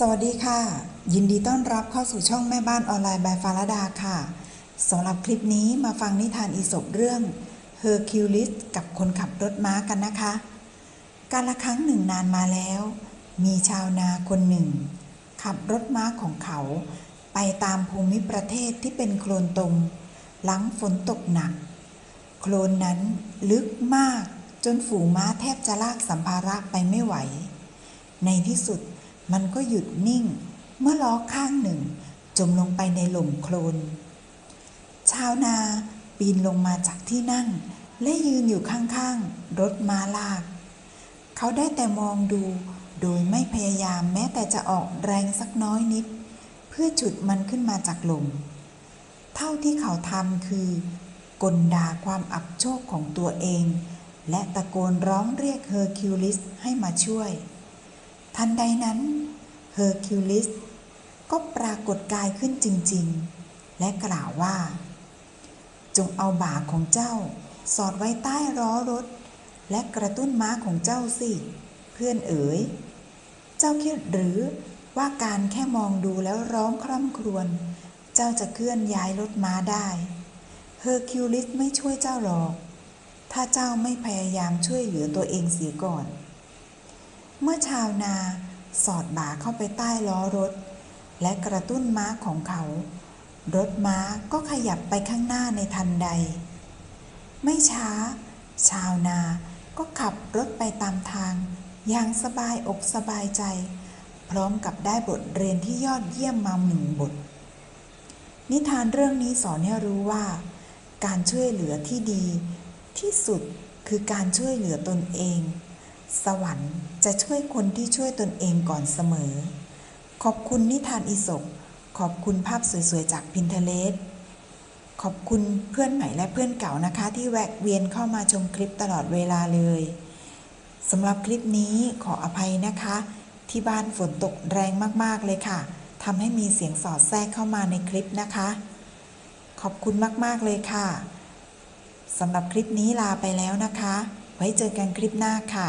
สวัสดีค่ะ ยินดีต้อนรับเข้าสู่ช่องแม่บ้านออนไลน์บายฟารดาค่ะสำหรับคลิปนี้มาฟังนิทานอีสบเรื่องเฮอร์คิวลิสกับคนขับรถม้ากันนะคะ การละครั้งหนึ่งนานมาแล้ว มีชาวนาคนหนึ่ง ขับรถม้าของเขา ไปตามภูมิประเทศที่เป็นโคลนตมหลังฝนตกหนัก โคลนนั้นลึกมากจนฝูงม้าแทบจะลากสัมภาระไปไม่ไหว ในที่สุด มันก็หยุดนิ่ง เมื่อล้อข้างหนึ่ง จมลงไปในหล่มโคลน ชาวนาปีนลงมาจากที่นั่ง และยืนอยู่ข้างๆ รถม้าลาก เขาได้แต่มองดู โดยไม่พยายามแม้แต่จะออกแรงสักน้อยนิด เพื่อจุดมันขึ้นมาจากหล่ม เท่าที่เขาทำคือกลด่าความอับโชคของตัวเอง และตะโกนร้องเรียกเฮอร์คิวลิสให้มาช่วย ทันใดนั้นเฮอร์คิวลิสก็ปรากฏกายขึ้นจริง ๆ และกล่าวว่า จงเอาบ่าของเจ้า สอดไว้ใต้ล้อรถ และกระตุ้นม้าของเจ้าสิ เพื่อนเอ๋ย เจ้าคิดหรือว่าการแค่มองดูแล้วร้องคร่ำครวญเจ้าจะเคลื่อนย้ายรถม้าได้เฮอร์คิวลิสไม่ช่วยเจ้าหรอก ถ้าเจ้าไม่พยายามช่วยเหลือตัวเองเสียก่อน เมื่อชาวนาสอดบ่าเข้าไปใต้ล้อรถ และกระตุ้นม้าของเขา รถม้าก็ขยับไปข้างหน้าในทันใด ไม่ช้า ชาวนาก็ขับรถไปตามทาง อย่างสบายอกสบายใจ พร้อมกับได้บทเรียนที่ยอดเยี่ยมมาหนึ่งบท นิทานเรื่องนี้สอนให้รู้ว่า การช่วยเหลือที่ดีที่สุดคือการช่วยเหลือตนเอง สวรรค์จะช่วยคนที่ช่วยตนเองก่อนเสมอ ขอบคุณนิทานอีสกขอบคุณภาพสวยๆ จากพินเทเลสขอบคุณเพื่อนใหม่และเพื่อนเก่านะคะ ที่แวะเวียนเข้ามาชมคลิปตลอดเวลาเลยสำหรับคลิปนี้ขออภัยนะคะ ที่บ้านฝนตกแรงมากๆเลยค่ะทำให้มีเสียงสอดแทรกเข้ามาในคลิปนะคะ ขอบคุณมากๆเลยค่ะสำหรับคลิปนี้ลาไปแล้วนะคะ ไว้เจอกันคลิปหน้าค่ะ